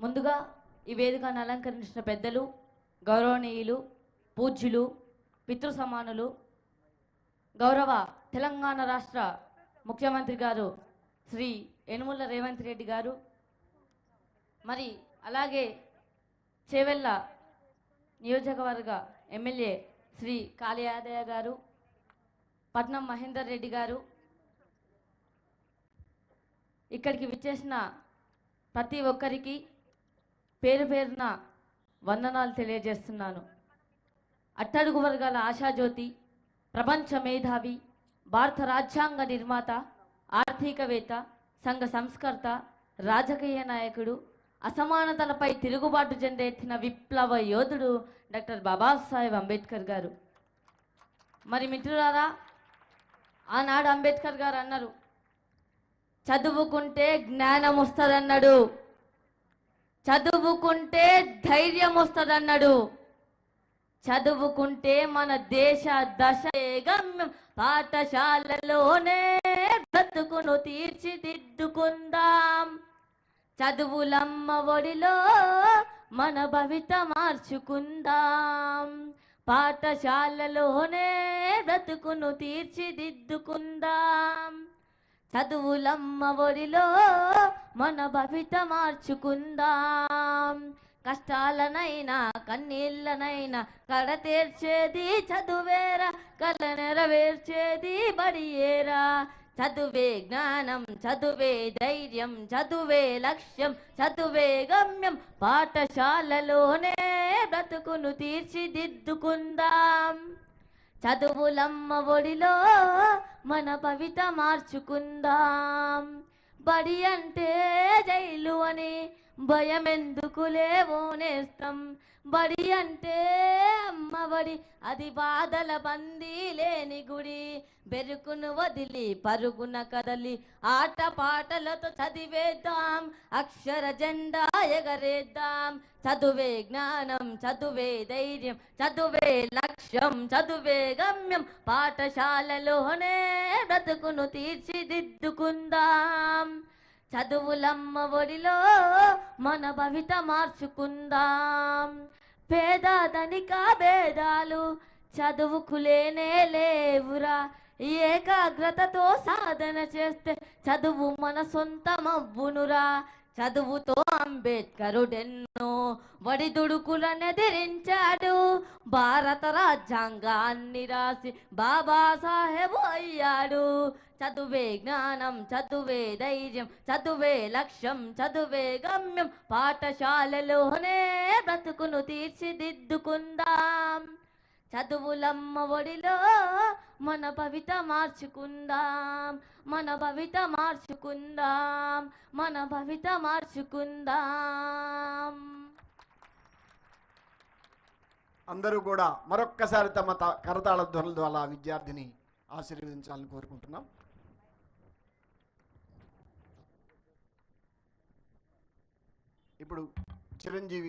ముందుగా ఈ వేదికను అలంకరించిన పెద్దలు గౌరవనీయులు పూజ్యులు పితృ సమానులు గౌరవ తెలంగాణ రాష్ట్ర ముఖ్యమంత్రి గారు శ్రీ యనుముల రేవంత్ రెడ్డి గారు మరి అలాగే చేవెళ్ళ నియోజకవర్గ ఎమ్మెల్యే శ్రీ కాళయాదయ్య గారు పట్నం మహేందర్ రెడ్డి గారు. ఇక్కడికి విచ్చేసిన ప్రతి ఒక్కరికి పేరు పేరున వందనాలు తెలియజేస్తున్నాను. అట్టడుగు వర్గాల ఆశాజ్యోతి ప్రపంచ మేధావి భారత రాజ్యాంగ నిర్మాత ఆర్థికవేత్త సంఘ సంస్కర్త రాజకీయ నాయకుడు అసమానతలపై తిరుగుబాటు జెండెత్తిన విప్లవ యోధుడు డాక్టర్ బాబాసాహెబ్ అంబేద్కర్ గారు. మరి మిత్రులారా ఆనాడు అంబేద్కర్ గారు అన్నారు చదువుకుంటే జ్ఞానం వస్తుందన్నాడు చదువుకుంటే ధైర్యం వస్తుందన్నాడు. చదువుకుంటే మన దేశ దశ గమ్యం పాఠశాలలోనే బ్రతుకును తీర్చిదిద్దుకుందాం. చదువులమ్మ ఒడిలో మన భవిత మార్చుకుందాం. పాఠశాలలోనే బ్రతుకును తీర్చిదిద్దుకుందాం. చదువులమ్మ ఒడిలో మన భవిత మార్చుకుందాం. కష్టాలనైనా కన్నీళ్ళనైనా కడ తీర్చేది చదువేరా కళ నెరవేర్చేది బడియేరా. చదువే జ్ఞానం చదువే ధైర్యం చదువే లక్ష్యం చదువే గమ్యం పాఠశాలలోనే బ్రతుకును తీర్చిదిద్దుకుందాం. చదువులమ్మ ఒడిలో మన పవిత మార్చుకుందాం. బడి అంటే జైలు అని భయమెందుకులే ఓనేస్తాం బడి అంటే అమ్మబడి అది బాధల బందీ లేని గుడి. బెరుకును వదిలి పరుగున కదలి ఆట పాటలతో చదివేద్దాం. అక్షర జెండా ఎగరేద్దాం. చదువే జ్ఞానం చదువే ధైర్యం చదువే లక్ష్యం చదువే గమ్యం. పాఠశాలలోనే బ్రతుకును తీర్చిదిద్దుకుందాం. చదువులమ్మ ఒడిలో మన భవిత మార్చుకుందాం. పేద ధనిక భేదాలు చదువుకులేనే లేవురా. ఏకాగ్రతతో సాధన చేస్తే చదువు మన సొంతమవ్వునురా. చదువుతో అంబేద్కరుడెన్నో వడిదుడుకులనెదిరించాడు. భారత రాజ్యాంగాన్ని రాసి బాబాసాహెబ్ అయ్యాడు. చదువే జ్ఞానం చదువే ధైర్యం చదువే లక్ష్యం చదువే గమ్యం. పాఠశాలలోనే బ్రతుకును తీర్చిదిద్దుకుందాం. చదువులమ్మ ఒడిలో మన భవిత మార్చుకుందాం. మన భవిత మార్చుకుందాం. మన భవిత మార్చుకుందాం. అందరూ కూడా మరొక్కసారి తమ త- కరతాళ ధ్వనుల ద్వారా విద్యార్థిని ఆశీర్వదించాలని కోరుకుంటున్నాం. ఇప్పుడు చిరంజీవి